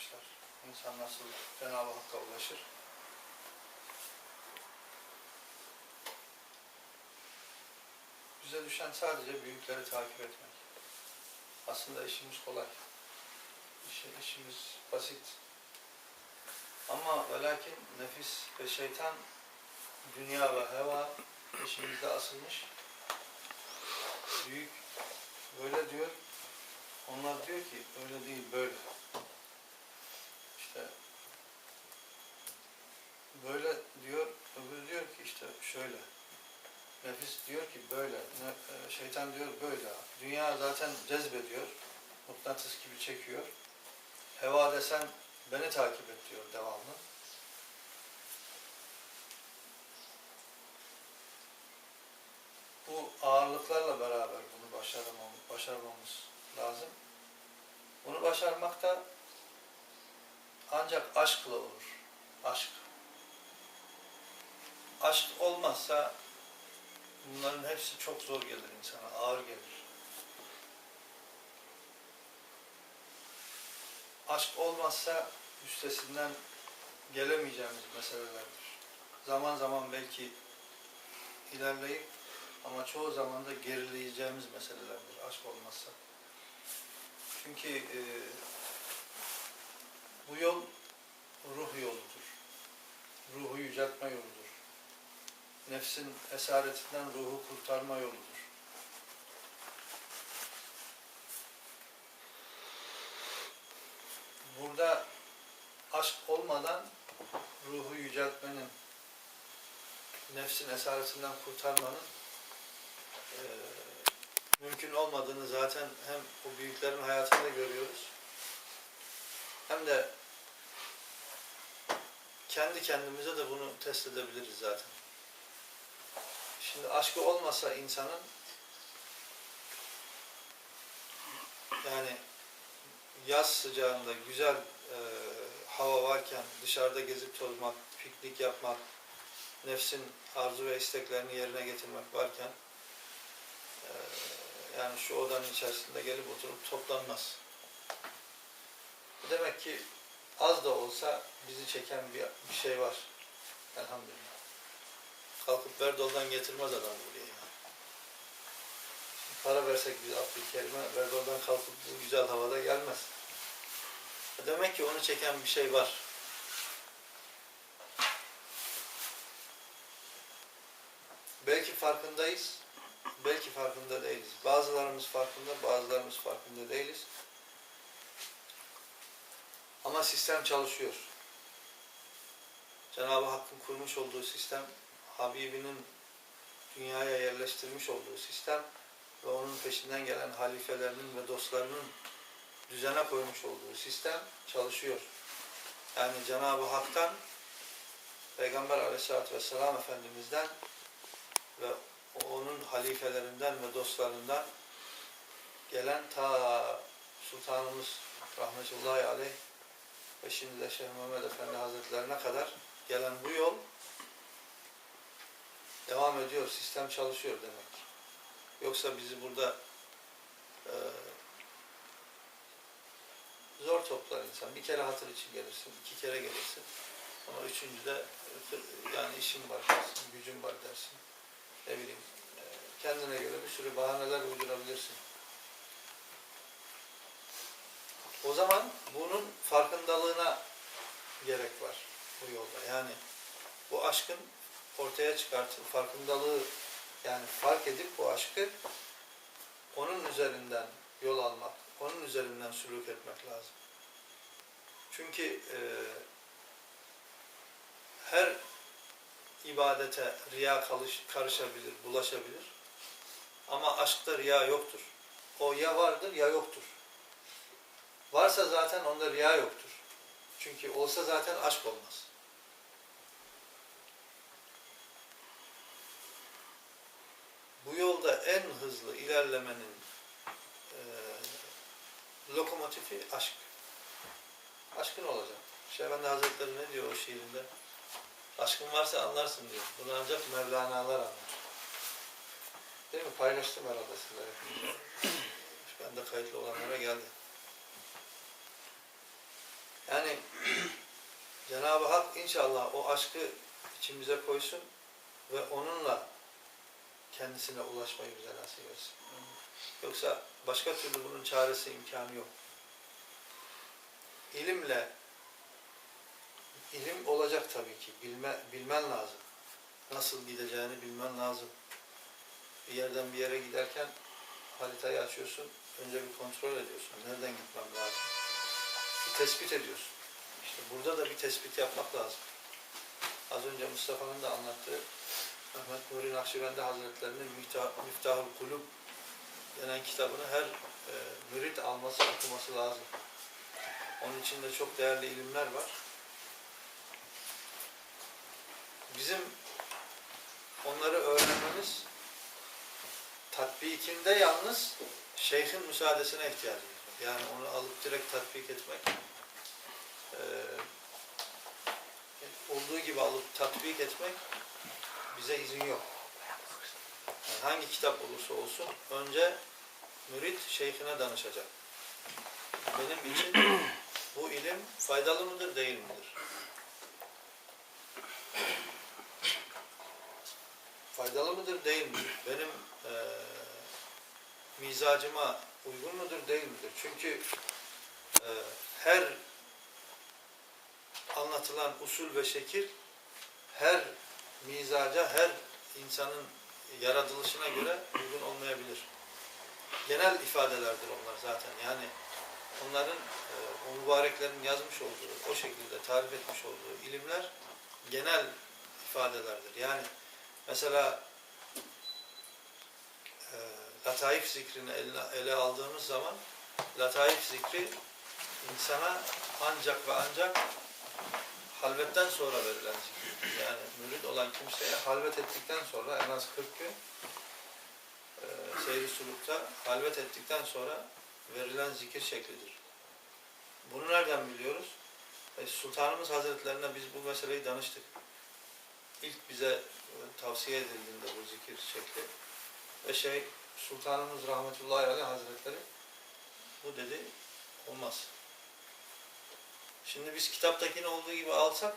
anlatmışlar. İnsan nasıl Cenab-ı Hakk'a ulaşır. Bize düşen sadece büyükleri takip etmek. Aslında işimiz kolay. İşi, işimiz basit. Ama ve lakin nefis ve şeytan dünya ve heva peşimizde asılmış. Büyük böyle diyor. Onlar diyor ki öyle değil böyle. İşte böyle diyor, öbürü diyor ki işte şöyle. Nefis diyor ki böyle, e, şeytan diyor böyle. Dünya zaten cezbediyor, mıknatıs gibi çekiyor. Heva desen beni takip et diyor devamlı. Bu ağırlıklarla beraber bunu başaramamız, başarmamız lazım. Bunu başarmak da ancak aşkla olur. Aşk. Aşk olmazsa bunların hepsi çok zor gelir insana, ağır gelir. Aşk olmazsa üstesinden gelemeyeceğimiz meselelerdir. Zaman zaman belki ilerleyip ama çoğu zaman da gerileyeceğimiz meselelerdir aşk olmazsa. Çünkü e, bu yol ruh yoludur. Ruhu yüceltme yoludur. Nefsin esaretinden ruhu kurtarma yoludur. Burada aşk olmadan ruhu yüceltmenin, nefsin esaretinden kurtarmanın eee, mümkün olmadığını zaten hem bu büyüklerin hayatında görüyoruz hem de kendi kendimize de bunu test edebiliriz zaten. Şimdi aşkı olmasa insanın yani yaz sıcağında güzel e, hava varken dışarıda gezip tozmak, piknik yapmak, nefsin arzu ve isteklerini yerine getirmek varken e, yani şu odanın içerisinde gelip oturup toplanmaz. Demek ki az da olsa bizi çeken bir, bir şey var. Elhamdülillah. Kalkıp Verdol'dan getirmez adam buraya. ya. Para versek biz Abdülkerim'e Verdol'dan kalkıp bu güzel havada gelmez. Demek ki onu çeken bir şey var. Belki farkındayız, belki farkında değiliz. Bazılarımız farkında, bazılarımız farkında değiliz. Ama sistem çalışıyor. Cenab-ı Hakk'ın kurmuş olduğu sistem, Habibinin dünyaya yerleştirmiş olduğu sistem ve onun peşinden gelen halifelerinin ve dostlarının düzene koymuş olduğu sistem çalışıyor. Yani Cenab-ı Hak'tan Peygamber Aleyhisselatü Vesselam Efendimiz'den ve onun halifelerinden ve dostlarından gelen ta Sultanımız Rahmetullahi Aleyh ve şimdi de Şeyh Muhammed Efendi Hazretlerine kadar gelen bu yol devam ediyor, sistem çalışıyor demek. Yoksa bizi burada e, zor toplar insan. Bir kere hatır için gelirsin, iki kere gelirsin. Ama üçüncüde yani işim var dersin, gücüm var dersin. Ne bileyim, e, kendine göre bir sürü bahaneler uydurabilirsin. O zaman bunun farkındalığına gerek var bu yolda. Yani bu aşkın ortaya çıkartıp farkındalığı yani fark edip bu aşkı onun üzerinden yol almak, onun üzerinden sülük etmek lazım. Çünkü e, her ibadete riya karışabilir, bulaşabilir. Ama aşkta riya yoktur. O ya vardır ya yoktur. Varsa zaten onda riya yoktur. Çünkü olsa zaten aşk olmaz. Bu yolda en hızlı ilerlemenin e, lokomotifi aşk. Aşkın olacak. Şeyh Efendi Hazretleri ne diyor o şiirinde? Aşkın varsa anlarsın diyor. Bunu ancak Mevlana'lar anlar. Değil mi? Paylaştım herhalde sizler hepinizle. Ben de kayıtlı olanlara geldi. Yani Cenab-ı Hak inşallah o aşkı içimize koysun ve onunla kendisine ulaşmayı bize nasip etsin. Yoksa başka türlü bunun çaresi imkanı yok. İlimle ilim olacak tabii ki. Bilme, bilmen lazım. Nasıl gideceğini bilmen lazım. Bir yerden bir yere giderken haritayı açıyorsun. Önce bir kontrol ediyorsun. Nereden gitmem lazım? Bir tespit ediyorsun. İşte burada da bir tespit yapmak lazım. Az önce Mustafa'nın da anlattığı Ahmet Nuri Nakşibendi Hazretleri'nin Miftah, Miftahul Kulub denen kitabını her e, mürit alması, okuması lazım. Onun içinde çok değerli ilimler var. Bizim onları öğrenmemiz tatbikinde yalnız şeyhin müsaadesine ihtiyacımız var. Yani onu alıp direkt tatbik etmek e, olduğu gibi alıp tatbik etmek bize izin yok. Yani hangi kitap olursa olsun önce mürit şeyhine danışacak. Benim için bu ilim faydalı mıdır değil midir? Faydalı mıdır değil midir? Benim eee mizacıma uygun mudur değil midir? Çünkü eee, her anlatılan usul ve şekil her mizaca, her insanın yaratılışına göre uygun olmayabilir. Genel ifadelerdir onlar zaten. Yani onların e, o mübareklerin yazmış olduğu, o şekilde tarif etmiş olduğu ilimler genel ifadelerdir. Yani mesela e, lataif zikrini ele, ele aldığımız zaman lataif zikri insana ancak ve ancak halvetten sonra verilen zikir. Yani mürid olan kimseye halvet ettikten sonra en az 40 gün e, seyri sulukta halvet ettikten sonra verilen zikir şeklidir. Bunu nereden biliyoruz? E, Sultanımız Hazretlerine biz bu meseleyi danıştık. İlk bize e, tavsiye edildiğinde bu zikir şekli ve şey Sultanımız Rahmetullahi Aleyh Hazretleri bu dedi olmaz. Şimdi biz kitaptakini olduğu gibi alsak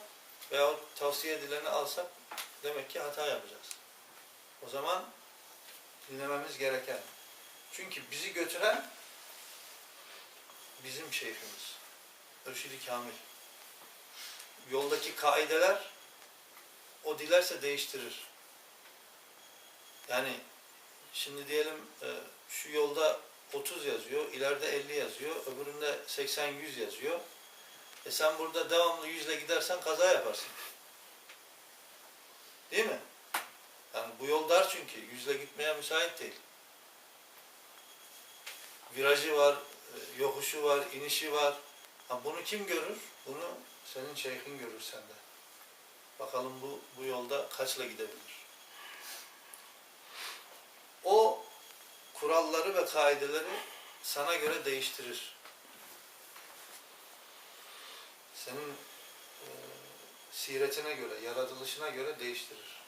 veya tavsiye edileni alsak demek ki hata yapacağız. O zaman dinlememiz gereken. Çünkü bizi götüren bizim şeyhimiz. Örşidi Kamil. Yoldaki kaideler o dilerse değiştirir. Yani şimdi diyelim e, şu yolda 30 yazıyor, ileride 50 yazıyor, öbüründe 80-100 yazıyor. E sen burada devamlı yüzle gidersen kaza yaparsın. Değil mi? Yani bu yol dar çünkü. Yüzle gitmeye müsait değil. Virajı var, e, yokuşu var, inişi var. Ha bunu kim görür? Bunu senin şeyhin görür sende. Bakalım bu, bu yolda kaçla gidebilir? O kuralları ve kaideleri sana göre değiştirir. Senin e, siretine göre, yaratılışına göre değiştirir.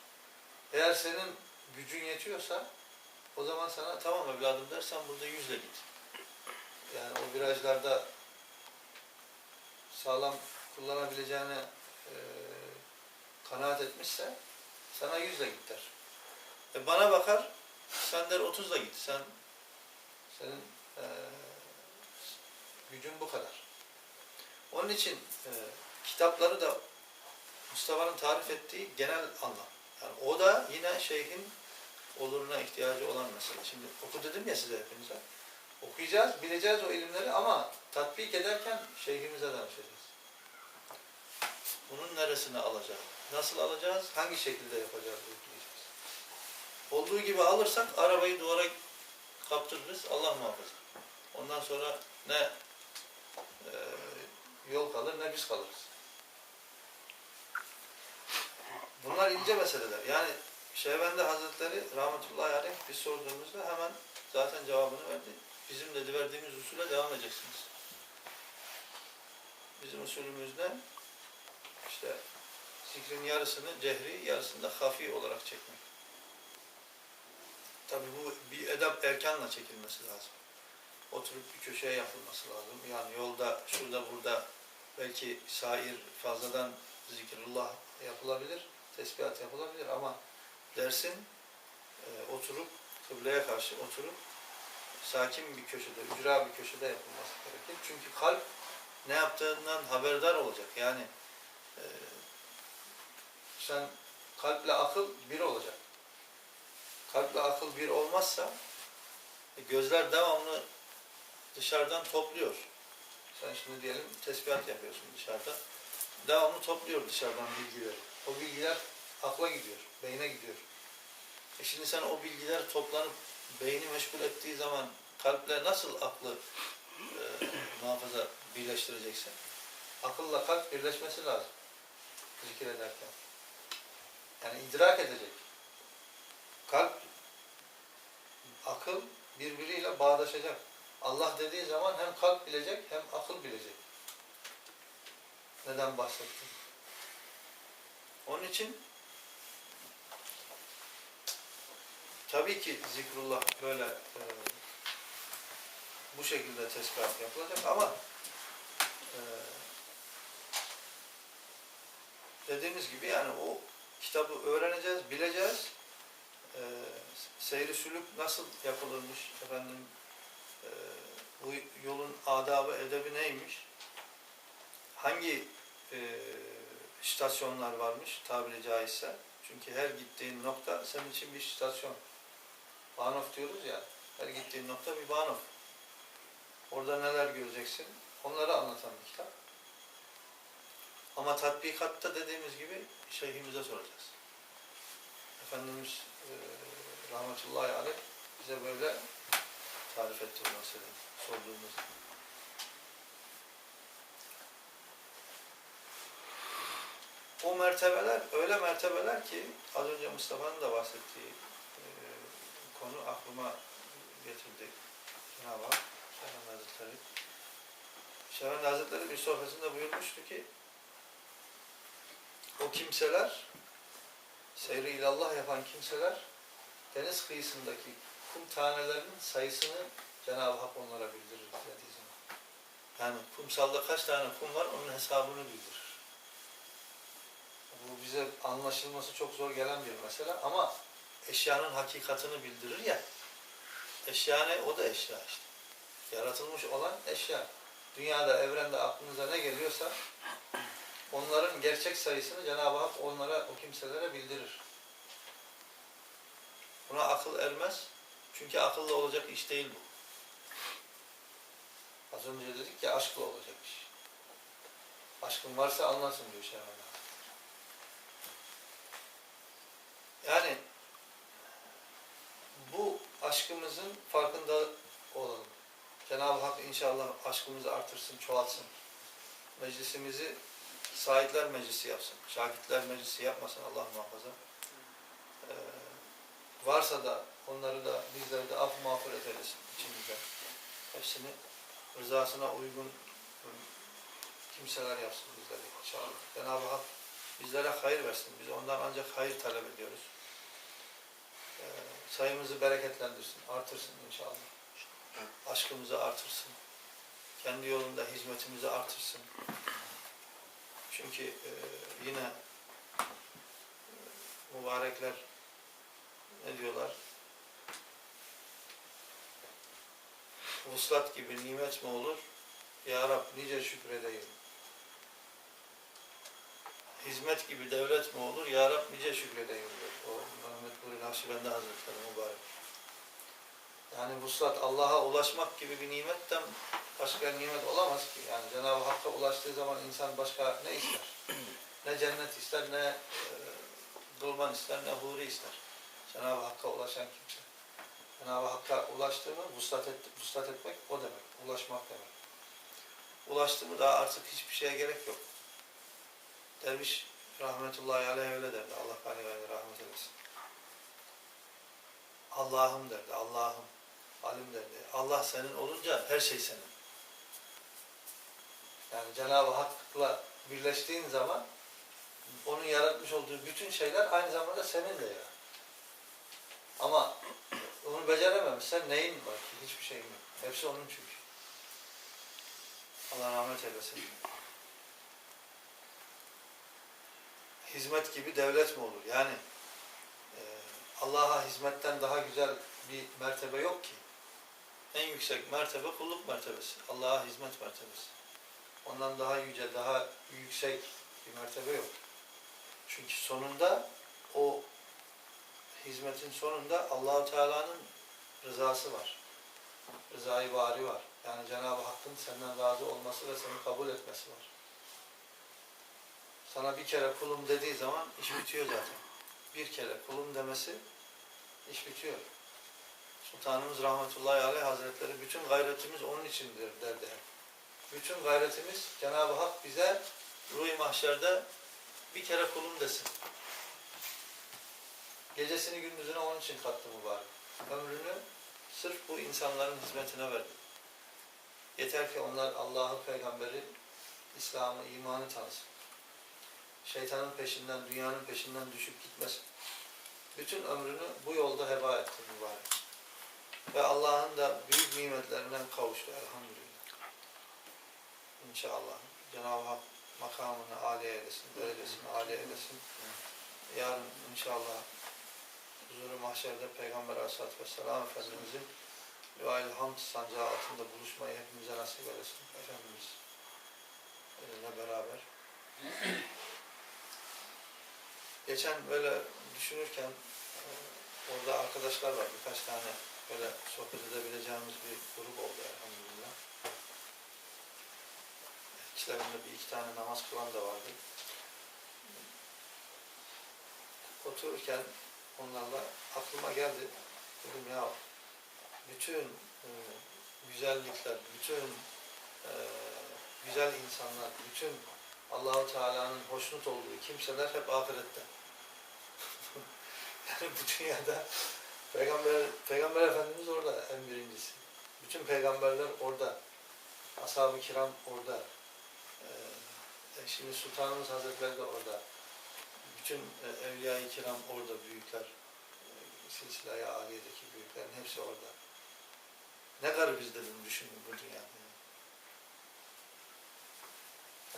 Eğer senin gücün yetiyorsa o zaman sana tamam evladım dersen burada yüzle git. Yani o virajlarda sağlam kullanabileceğine e, kanaat etmişse sana yüzle git der. E bana bakar sen der otuzla git. Sen senin e, gücün bu kadar. Onun için e, kitapları da Mustafa'nın tarif ettiği genel anlam. Yani o da yine şeyhin oluruna ihtiyacı olan mesele. Şimdi oku dedim ya size hepinize. Okuyacağız, bileceğiz o ilimleri ama tatbik ederken şeyhimize danışacağız. Bunun neresine alacağız? Nasıl alacağız? Hangi şekilde yapacağız? Uygulayacağız. Olduğu gibi alırsak arabayı duvara kaptırırız. Allah muhafaza. Ondan sonra ne e, yol kalır ne biz kalırız. Bunlar ince meseleler. Yani Şehvendi Hazretleri rahmetullahi aleyh biz sorduğumuzda hemen zaten cevabını verdi. Bizim dedi verdiğimiz usule devam edeceksiniz. Bizim usulümüz ne? İşte zikrin yarısını cehri, yarısını da hafi olarak çekmek. Tabi bu bir edep erkanla çekilmesi lazım. Oturup bir köşeye yapılması lazım. Yani yolda, şurada, burada belki sair fazladan zikrullah yapılabilir, tesbihat yapılabilir ama dersin e, oturup kıbleye karşı oturup sakin bir köşede, ücra bir köşede yapılması gerekir. Çünkü kalp ne yaptığından haberdar olacak. Yani e, sen kalple akıl bir olacak. Kalple akıl bir olmazsa e, gözler devamlı dışarıdan topluyor. Sen şimdi diyelim tesbihat yapıyorsun dışarıda. Devamlı topluyor dışarıdan bilgileri. O bilgiler akla gidiyor, beyne gidiyor. E şimdi sen o bilgiler toplanıp beyni meşgul ettiği zaman kalple nasıl aklı e, muhafaza birleştireceksin? Akılla kalp birleşmesi lazım zikir ederken. Yani idrak edecek. Kalp, akıl birbiriyle bağdaşacak. Allah dediği zaman hem kalp bilecek hem akıl bilecek. Neden bahsettim? Onun için tabii ki zikrullah böyle e, bu şekilde tesbihat yapılacak ama e, dediğimiz gibi yani o kitabı öğreneceğiz, bileceğiz. E, seyri sülük nasıl yapılırmış efendim bu yolun adabı, edebi neymiş? Hangi e, istasyonlar varmış tabiri caizse? Çünkü her gittiğin nokta senin için bir istasyon. Banof diyoruz ya, her gittiğin nokta bir banof. Orada neler göreceksin? Onları anlatan bir kitap. Ama tatbikatta dediğimiz gibi şeyhimize soracağız. Efendimiz e, rahmetullahi aleyh bize böyle tarif etti bu meseleyi sorduğumuz. O mertebeler öyle mertebeler ki az önce Mustafa'nın da bahsettiği e, konu aklıma getirdi. Cenab-ı Hak Şehven Hazretleri. Şehven Hazretleri bir sohbetinde buyurmuştu ki o kimseler seyri ilallah yapan kimseler deniz kıyısındaki kum tanelerinin sayısını Cenab-ı Hak onlara bildirir dediği zaman. Yani kumsalda kaç tane kum var onun hesabını bildirir. Bu bize anlaşılması çok zor gelen bir mesele ama eşyanın hakikatını bildirir ya. Eşya ne? O da eşya işte. Yaratılmış olan eşya. Dünyada, evrende aklınıza ne geliyorsa onların gerçek sayısını Cenab-ı Hak onlara, o kimselere bildirir. Buna akıl ermez. Çünkü akılla olacak iş değil bu. Az önce dedik ya aşkla olacak iş. Aşkın varsa anlarsın diyor Şahane. Yani bu aşkımızın farkında olalım. Cenab-ı Hak inşallah aşkımızı artırsın, çoğaltsın. Meclisimizi Saitler Meclisi yapsın. Şakitler Meclisi yapmasın Allah muhafaza. Ee, varsa da onları da bizleri de af mağfiret eylesin içimizde. Hepsini rızasına uygun kimseler yapsın bizleri inşallah. Cenab-ı Hak bizlere hayır versin. Biz ondan ancak hayır talep ediyoruz. Ee, sayımızı bereketlendirsin, artırsın inşallah. Aşkımızı artırsın. Kendi yolunda hizmetimizi artırsın. Çünkü e, yine e, mübarekler ne diyorlar? Vuslat gibi nimet mi olur? Ya Rab nice şükredeyim. Hizmet gibi devlet mi olur? Ya Rab nice şükredeyim diyor. O Mehmet Nuri Nakşibendi Hazretleri mübarek. Yani vuslat Allah'a ulaşmak gibi bir nimetten başka nimet olamaz ki. Yani Cenab-ı Hakk'a ulaştığı zaman insan başka ne ister? ne cennet ister, ne e, dolman ister, ne huri ister. Cenab-ı Hakk'a ulaşan kimse. Cenab-ı Hakk'a ulaştığı mı vuslat, et, vuslat etmek o demek. Ulaşmak demek. Ulaştı mı daha artık hiçbir şeye gerek yok. Derviş rahmetullahi aleyh öyle derdi. Allah gani gani rahmet eylesin. Allah'ım derdi. Allah'ım. Alim derdi. Allah senin olunca her şey senin. Yani Cenab-ı Hak'la birleştiğin zaman onun yaratmış olduğu bütün şeyler aynı zamanda senin de ya. Ama onu becerememişsen neyin var ki? Hiçbir şeyin yok. Hepsi onun çünkü. Allah rahmet eylesin. hizmet gibi devlet mi olur? Yani e, Allah'a hizmetten daha güzel bir mertebe yok ki. En yüksek mertebe kulluk mertebesi. Allah'a hizmet mertebesi. Ondan daha yüce, daha yüksek bir mertebe yok. Çünkü sonunda o hizmetin sonunda Allahu Teala'nın rızası var. Rızayı bari var. Yani Cenab-ı Hakk'ın senden razı olması ve seni kabul etmesi var. Sana bir kere kulum dediği zaman iş bitiyor zaten. Bir kere kulum demesi iş bitiyor. Sultanımız rahmetullahi aleyh hazretleri bütün gayretimiz onun içindir derdi. Bütün gayretimiz Cenab-ı Hak bize ruh mahşerde bir kere kulum desin. Gecesini gündüzüne onun için kattı mübarek. Ömrünü sırf bu insanların hizmetine verdi. Yeter ki onlar Allah'ı, peygamberi, İslam'ı, imanı tanısın. Şeytanın peşinden, dünyanın peşinden düşüp gitmesin. Bütün ömrünü bu yolda heba etti mübarek. Ve Allah'ın da büyük nimetlerinden kavuştu elhamdülillah. İnşallah. Cenab-ı Hak makamını âli eylesin, derecesini âli eylesin. Yarın inşallah huzuru mahşerde Peygamber Aleyhisselatü Vesselam Efendimizin Lüayl Hamd sancağı altında buluşmayı hepimize nasip eylesin. Efendimiz ile beraber. Geçen böyle düşünürken e, orada arkadaşlar var. Birkaç tane böyle sohbet edebileceğimiz bir grup oldu elhamdülillah. İçlerinde bir iki tane namaz kılan da vardı. Otururken onlarla aklıma geldi. Dedim ya bütün e, güzellikler, bütün e, güzel insanlar, bütün Allahu Teala'nın hoşnut olduğu kimseler hep ahirette. yani bu dünyada Peygamber, Peygamber Efendimiz orada en birincisi. Bütün peygamberler orada. Ashab-ı kiram orada. Ee, şimdi Sultanımız Hazretleri de orada. Bütün e, Evliya-i Kiram orada büyükler. E, Silsile-i Aliye'deki büyüklerin hepsi orada. Ne kadar biz dedim düşünün bu dünyada.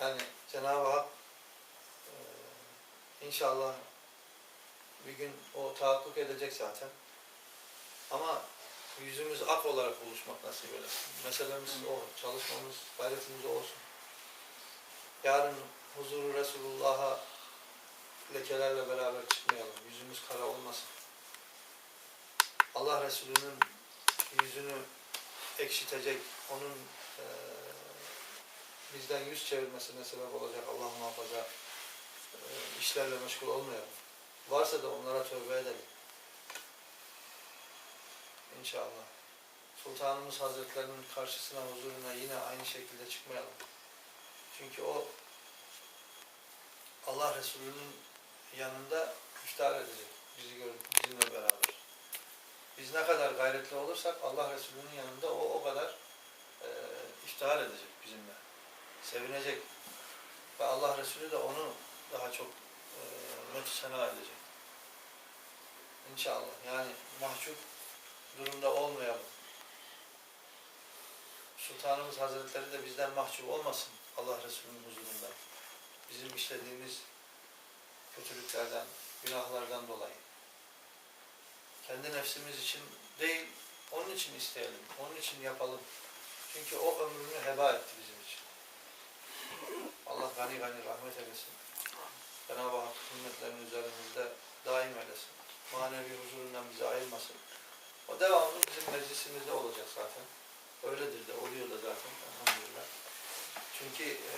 Yani Cenab-ı Hak e, inşallah bir gün o tahakkuk edecek zaten. Ama yüzümüz ak olarak buluşmak nasip eylesin. Meselemiz o, çalışmamız, gayretimiz olsun. Yarın huzuru Resulullah'a lekelerle beraber çıkmayalım. Yüzümüz kara olmasın. Allah Resulü'nün yüzünü ekşitecek, onun e, bizden yüz çevirmesine sebep olacak Allah muhafaza e, işlerle meşgul olmayalım. Varsa da onlara tövbe edelim. İnşallah. Sultanımız Hazretlerinin karşısına, huzuruna yine aynı şekilde çıkmayalım. Çünkü o Allah Resulü'nün yanında iftihar edecek bizi gör, bizimle beraber. Biz ne kadar gayretli olursak Allah Resulü'nün yanında o o kadar e, iftihar edecek bizimle. Sevinecek. Ve Allah Resulü de onu daha çok e, mütesena edecek. İnşallah. Yani mahcup durumda olmayalım. Sultanımız Hazretleri de bizden mahcup olmasın Allah Resulü'nün huzurunda. Bizim işlediğimiz kötülüklerden, günahlardan dolayı. Kendi nefsimiz için değil, onun için isteyelim, onun için yapalım. Çünkü o ömrünü heba etti bizim için. Allah gani gani rahmet eylesin. Cenab-ı Hak himmetlerin üzerimizde daim eylesin. Manevi huzurundan bizi ayırmasın. O devamlı bizim meclisimizde olacak zaten. Öyledir de, oluyor da zaten elhamdülillah. Çünkü e,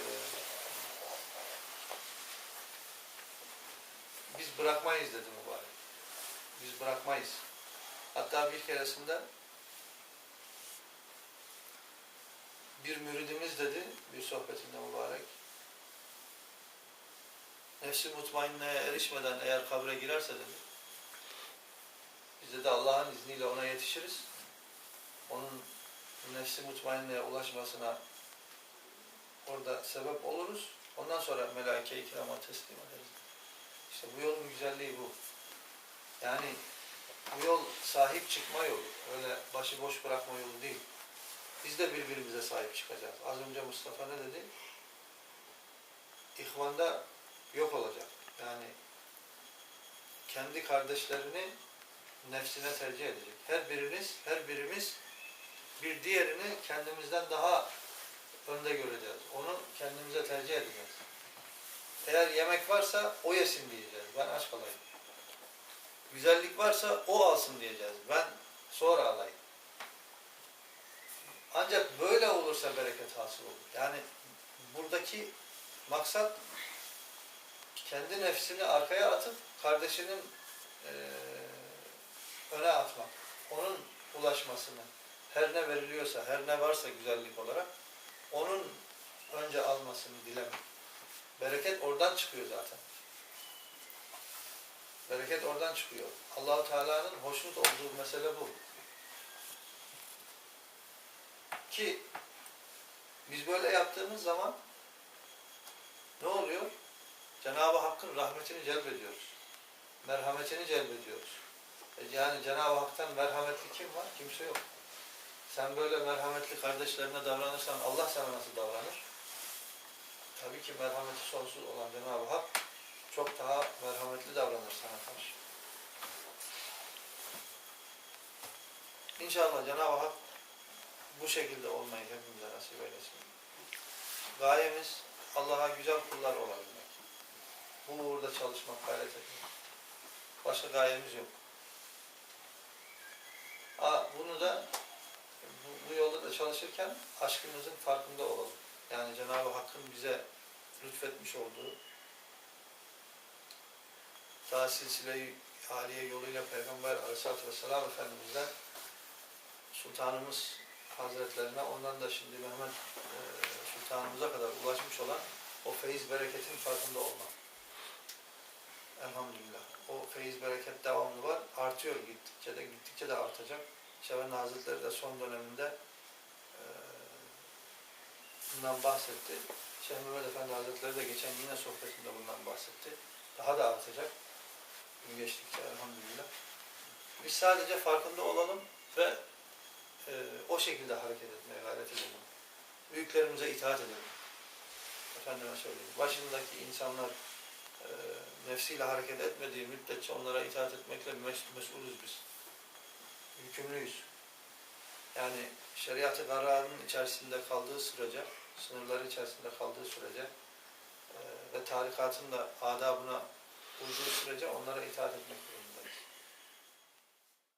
biz bırakmayız dedi mübarek. Biz bırakmayız. Hatta bir keresinde bir müridimiz dedi bir sohbetinde mübarek. Nefsi mutmainneye erişmeden eğer kabre girerse dedi. Biz de Allah'ın izniyle ona yetişiriz. Onun nefsi mutmainneye ulaşmasına orada sebep oluruz. Ondan sonra melaike-i kirama teslim ederiz. İşte bu yolun güzelliği bu. Yani bu yol sahip çıkma yolu. Öyle başıboş bırakma yolu değil. Biz de birbirimize sahip çıkacağız. Az önce Mustafa ne dedi? İhvanda yok olacak. Yani kendi kardeşlerini nefsine tercih edecek. Her biriniz, her birimiz bir diğerini kendimizden daha önde göreceğiz. Onu kendimize tercih edeceğiz. Eğer yemek varsa o yesin diyeceğiz. Ben aç kalayım. Güzellik varsa o alsın diyeceğiz. Ben sonra alayım. Ancak böyle olursa bereket hasıl olur. Yani buradaki maksat kendi nefsini arkaya atıp kardeşinin eee, öne atmak. Onun ulaşmasını her ne veriliyorsa, her ne varsa güzellik olarak onun önce almasını dilemek. Bereket oradan çıkıyor zaten. Bereket oradan çıkıyor. Allahu Teala'nın hoşnut olduğu mesele bu. Ki biz böyle yaptığımız zaman ne oluyor? Cenab-ı Hakk'ın rahmetini celbediyoruz. Merhametini celbediyoruz. E Yani Cenab-ı Hak'tan merhametli kim var? Kimse yok. Sen böyle merhametli kardeşlerine davranırsan Allah sana nasıl davranır? Tabii ki merhameti sonsuz olan Cenab-ı Hak çok daha merhametli davranır sana karşı. İnşallah Cenab-ı Hak bu şekilde olmayı hepimize nasip eylesin. Gayemiz Allah'a güzel kullar olabilmek. Bu uğurda çalışmak, gayret etmek. Başka gayemiz yok. Ha, bunu da bu, bu yolda da çalışırken aşkımızın farkında olalım. Yani Cenab-ı Hakk'ın bize lütfetmiş olduğu daha silsile-i haliye yoluyla Peygamber Aleyhisselatü Vesselam Efendimiz'den Sultanımız Hazretlerine ondan da şimdi Mehmet e, Sultanımıza kadar ulaşmış olan o feyiz bereketin farkında olmak. Elhamdülillah. O feyiz bereket devamlı var. Artıyor gittikçe de gittikçe de artacak. Şevin Hazretleri de son döneminde bundan bahsetti. Şeyh Mehmet Efendi Hazretleri de geçen yine sohbetinde bundan bahsetti. Daha da artacak. Gün geçtikçe elhamdülillah. Biz sadece farkında olalım ve e, o şekilde hareket etmeye gayret edelim. Büyüklerimize itaat edelim. Efendime söyleyeyim. Başındaki insanlar e, nefsiyle hareket etmediği müddetçe onlara itaat etmekle mes- mesulüz biz. Yükümlüyüz. Yani şeriat-ı kararının içerisinde kaldığı sürece, sınırları içerisinde kaldığı sürece e, ve tarikatın da adabına uyduğu sürece onlara itaat etmek gerekiyor.